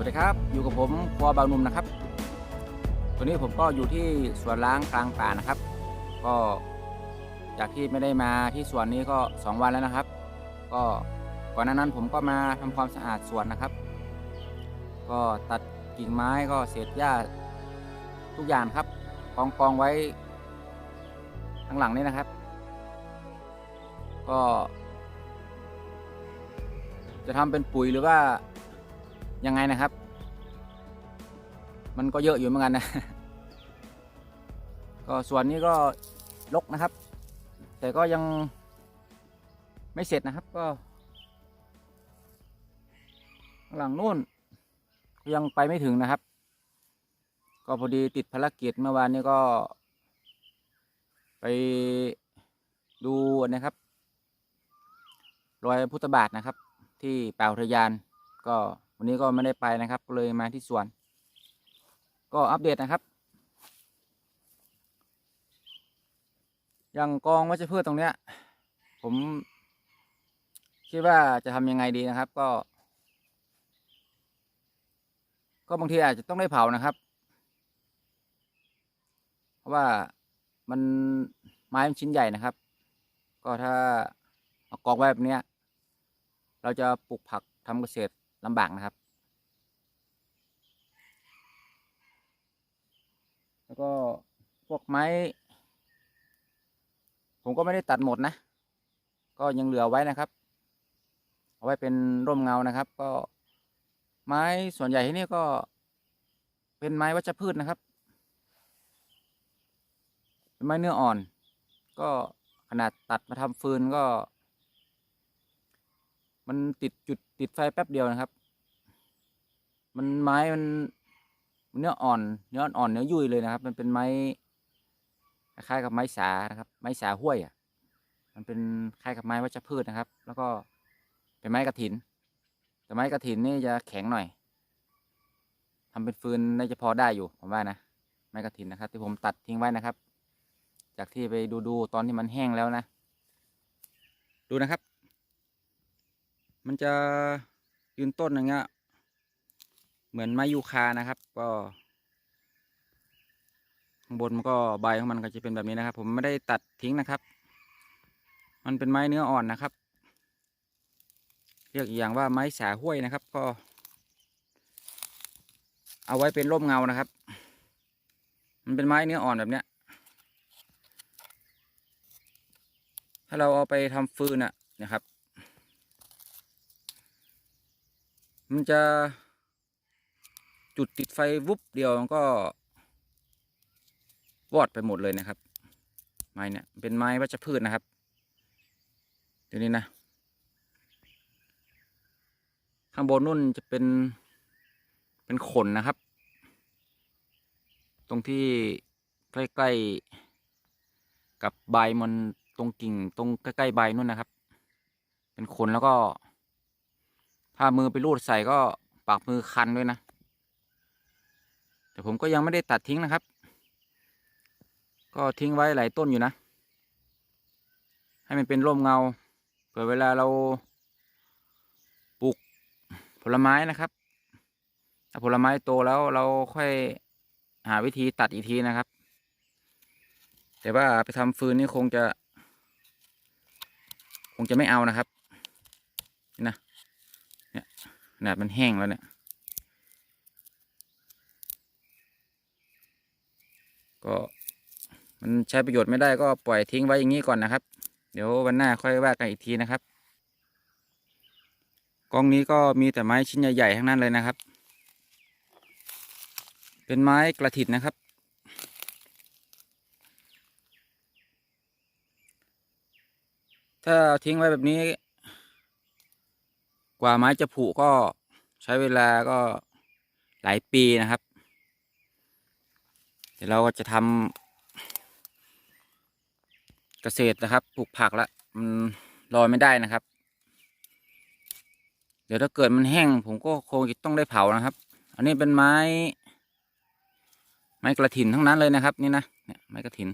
วัสดีครับ อยู่กับผมครัวบางนุ่มนะครับตัวนี้ผมก็อยู่ที่สวนล้างกลางป่านะครับ ก็จากที่ไม่ได้มาที่สวนนี้ก็ 2 วันแล้วนะครับ ก็ก่อนหน้านั้นผมก็มาทำความสะอาดสวนนะครับ ก็ตัดกิ่งไม้ก็เศษหญ้าทุกอย่างครับกองกองไว้ข้างหลังนี้นะครับ ก็ จะทำเป็นปุ๋ยหรือว่า ยังไงนะครับ มันก็เยอะอยู่เหมือนกันนะ ก็ส่วนนี้ก็ลกนะครับ แต่ก็ยังไม่เสร็จนะครับก็หลังนู่นก็ยังไปไม่ถึงนะครับ ก็พอดีติดภารกิจเมื่อวานนี้ก็ ไปดูนะครับ รอยพุทธบาทนะครับ ที่ป่าอุทยานก็ วันนี้ก็ไม่ได้ไปนะครับก็เลยมาที่สวน ก็อัปเดตนะครับ อย่างกองวัชพืชตรงเนี้ย ผมคิดว่าจะทำยังไงดีนะครับ ก็ ก็บางทีอาจจะต้องได้เผานะครับ เพราะว่ามันไม้มันชิ้นใหญ่นะครับ ก็ถ้าเอากองไว้แบบเนี้ยเราจะปลูกผักทำเกษตร ลำบากนะครับ แล้วก็พวกไม้ ผมก็ไม่ได้ตัดหมดนะ ก็ยังเหลือไว้นะครับ เอาไว้เป็นร่มเงานะครับ ก็ไม้ส่วนใหญ่ที่นี่ก็เป็นไม้วัชพืชนะครับเป็นไม้เนื้ออ่อน ก็ขนาดตัดมาทำฟืนก็ มันติดจุด ติดไฟแป๊บเดียวนะครับ มันไม้มันเนื้ออ่อนเนื้ออ่อนเนื้อยุ่ยเลยนะครับ มันเป็นไม้คล้ายกับไม้สานะครับ ไม้สาห้วยอะ มันเป็นคล้ายกับไม้วัชพืชนะครับ แล้วก็เป็นไม้กระถิน แต่ไม้กระถินนี่จะแข็งหน่อยทำเป็นฟืนน่าจะพอได้อยู่ผมว่านะไม้กระถินนะครับ ที่ผมตัดทิ้งไว้นะครับ จากที่ไปดูดูๆตอนที่มันแห้งแล้วนะ ดูนะครับ มันจะยืนต้นอย่างเงี้ยเหมือนไม้ยูคานะครับ ก็ข้างบนมันก็ใบของมันก็จะเป็นแบบนี้นะครับ ผมไม่ได้ตัดทิ้งนะครับ มันเป็นไม้เนื้ออ่อนนะครับ เรียกอีกอย่างว่าไม้สาห้วยนะครับ ก็ เอาไว้เป็นร่มเงานะครับ มันเป็นไม้เนื้ออ่อนแบบเนี้ย ถ้าเราเอาไปทำฟืนอะนะครับ มันจะจุดติดไฟวุบเดียวมันก็วอดไปหมดเลยนะครับ ไม้เนี่ยเป็นไม้วัชพืชนะครับเดี๋ยวนี้นะ ข้างบนนุ่นจะเป็นเป็นขนนะครับ ตรงที่ใกล้ๆกับใบมันตรงกิ่งตรงใกล้ๆใบนู่นนะครับ เป็นขนแล้วก็ ถ้ามือไปรูดใส่ก็ปากมือคันด้วยนะ แต่ผมก็ยังไม่ได้ตัดทิ้งนะครับ ก็ทิ้งไว้หลายต้นอยู่นะ ให้มันเป็นร่มเงา เผื่อเวลาเราปลูกผลไม้นะครับ ถ้าผลไม้โตแล้วเราค่อยหาวิธีตัดอีกทีนะครับ แต่ว่าไปทำฟืนนี่คงจะ คงจะไม่เอานะครับนี่นะ ขนาดมันแห้งแล้วเนี่ย ก็มันใช้ประโยชน์ไม่ได้ก็ปล่อยทิ้งไว้อย่างนี้ก่อนนะครับ เดี๋ยววันหน้าค่อยว่ากันอีกทีนะครับ กองนี้ก็มีแต่ไม้ชิ้นใหญ่ๆทั้งนั้นเลยนะครับ เป็นไม้กระถินนะครับถ้าทิ้งไว้แบบนี้ กว่าไม้จะผุก็ใช้เวลาก็หลายปีนะครับ เดี๋ยวเราก็จะทำเกษตรนะครับปลูกผักละมันรอไม่ได้นะครับ เดี๋ยวถ้าเกิดมันแห้ง ผมก็คงจะต้องได้เผานะครับ อันนี้เป็นไม้ ไม้กระถินทั้งนั้นเลยนะครับ นี่นะเนี่ยไม้กระถิน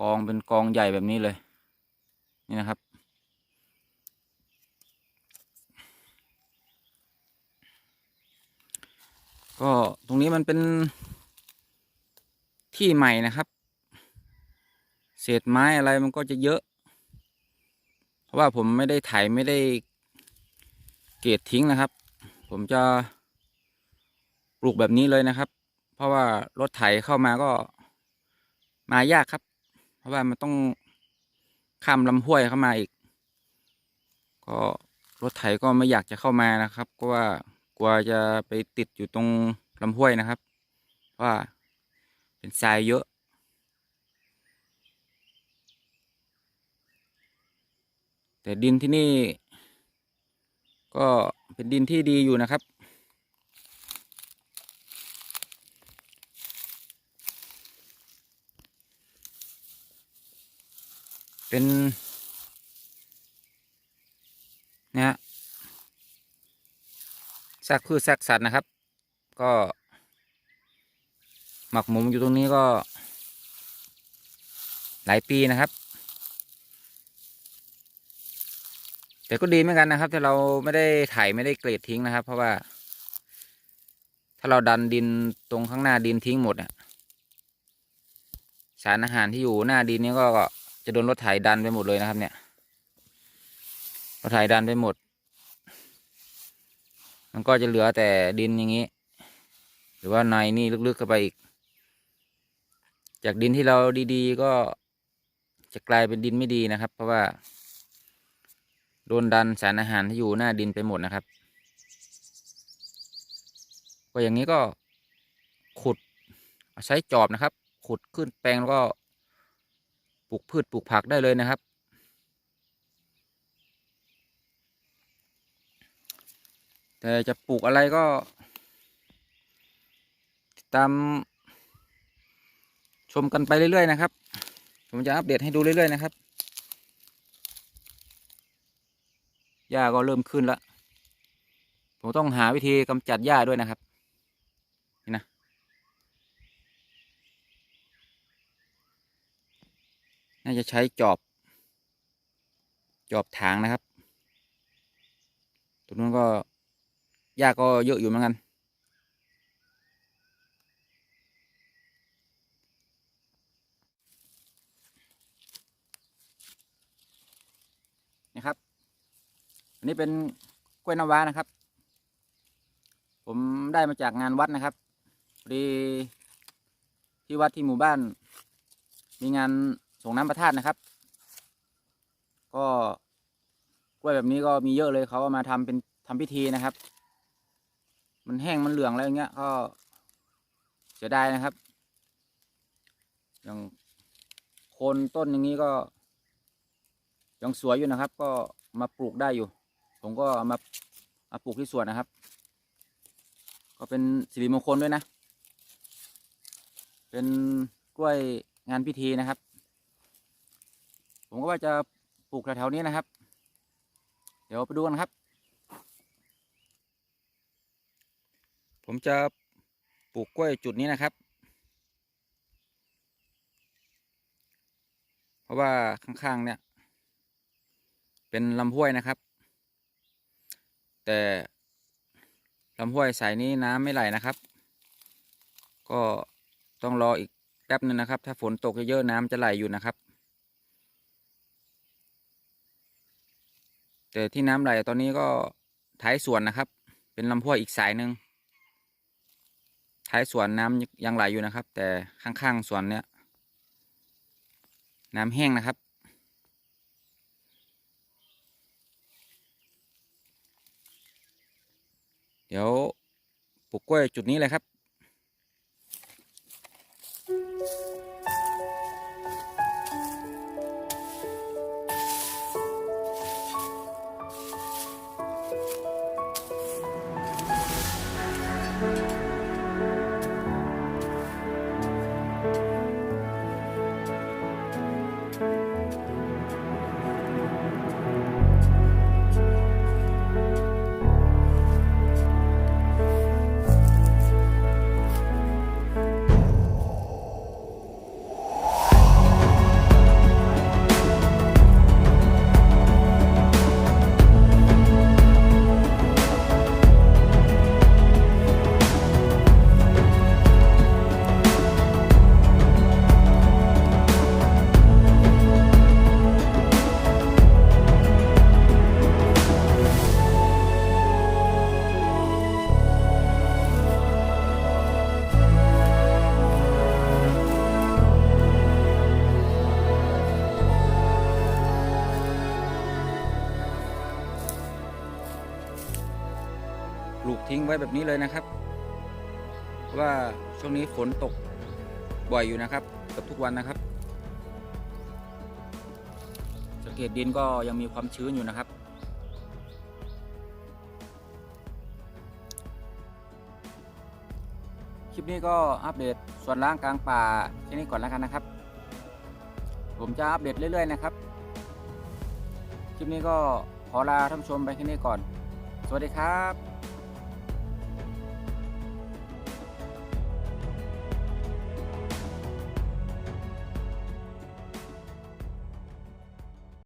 กองเป็นกองใหญ่แบบนี้เลย นี่นะครับ ก็ตรงนี้มันเป็นที่ใหม่นะครับ เศษไม้อะไรมันก็จะเยอะ เพราะว่าผมไม่ได้ไถไม่ได้เกรดทิ้งนะครับ ผมจะปลูกแบบนี้เลยนะครับ เพราะว่ารถไถเข้ามาก็มายากครับ เพราะว่ามันต้องข้ามลำห้วยเข้ามาอีก ก็รถไถก็ไม่อยากจะเข้ามานะครับ ก็ว่า กลัวจะไปติดอยู่ตรงลำห้วยนะครับเพราะว่าเป็นทรายเยอะแต่ดินที่นี่ ก็เป็นดินที่ดีอยู่นะครับ เป็นนะฮะ ซากพืชซากสัตว์นะครับ ก็ หมักหมมอยู่ตรงนี้ก็ หลายปีนะครับ แต่ก็ดีเหมือนกันนะครับถ้าเราไม่ได้ไถไม่ได้เกรดทิ้งนะครับ เพราะว่า ถ้าเราดันดินตรงข้างหน้าดินทิ้งหมดอะสารอาหารที่อยู่หน้าดินนี้ก็จะโดนรถไถดันไปหมดเลยนะครับ เนี่ยรถไถดันไปหมด มันก็จะเหลือแต่ดินอย่างนี้ หรือว่าในนี่ลึกๆเข้าไปอีก จากดินที่เราดีๆ ก็จะกลายเป็นดินไม่ดีนะครับ เพราะว่าโดนดันสารอาหารที่อยู่หน้าดินไปหมดนะครับ ก็อย่างนี้ก็ขุดใช้จอบนะครับ ขุดขึ้นแปลงแล้วก็ปลูกพืชปลูกผักได้เลยนะครับ แต่จะปลูกอะไรก็ตามชมกันไปเรื่อย ๆ นะครับ ผมจะอัปเดตให้ดูเรื่อย ๆ นะครับ หญ้าก็เริ่มขึ้นแล้ว ผมต้องหาวิธีกำจัดหญ้าด้วยนะครับ นี่นะ น่าจะใช้จอบ จอบถางนะครับ ตรงนู้นก็ หญ้าก็เยอะอยู่เหมือนกัน นะครับ อันนี้เป็นกล้วยน้ำว้านะครับ ผมได้มาจากงานวัดนะครับพอดีที่วัดที่หมู่บ้าน มีงานส่งน้ำประทาดนะครับ ก็กล้วยแบบนี้ก็มีเยอะเลยเขาเอามาทำเป็นทำพิธีนะครับ มันแห้งมันเหลืองอะไรอย่างเงี้ยก็เสียดายนะครับ อย่างโคนต้นอย่างนี้ก็ยังสวยอยู่นะครับ ก็มาปลูกได้อยู่ ผมก็มามาปลูกที่สวนนะครับ ก็เป็นสิริมงคลด้วยนะ เป็นกล้วยงานพิธีนะครับ ผมก็ว่าจะปลูกแถวๆนี้นะครับ เดี๋ยวไปดูกันครับ ผมจะปลูกกล้วยจุดนี้นะครับ เพราะว่าข้างๆเนี่ย เป็นลำห้วยนะครับ แต่ลำห้วยสายนี้น้ำไม่ไหลนะครับ ก็ต้องรออีกแป๊บนึงนะครับ ถ้าฝนตกเยอะๆน้ำจะไหลอยู่นะครับ แต่ที่น้ำไหลตอนนี้ก็ท้ายสวนนะครับ เป็นลำห้วยอีกสายหนึ่ง ท้ายสวนน้ำยังไหลอยู่นะครับ แต่ข้างๆสวนเนี้ยน้ำแห้งนะครับ เดี๋ยวปลูกกล้วยจุดนี้เลยครับ ลูกทิ้งไว้แบบนี้เลยนะครับ ว่าช่วงนี้ฝนตกบ่อยอยู่นะครับกือบทุกวันนะครับ สังเกตดินก็ยังมีความชื้นอยู่นะครับ คลิปนี้ก็อัปเดตส่วนล่างกลางป่าแค่นี้ก่อนแล้วกันนะครับ ผมจะอัปเดตเรื่อย ๆ นะครับ คลิปนี้ก็ขอลาท่านผู้ชมไปแค่นี้ก่อน สวัสดีครับ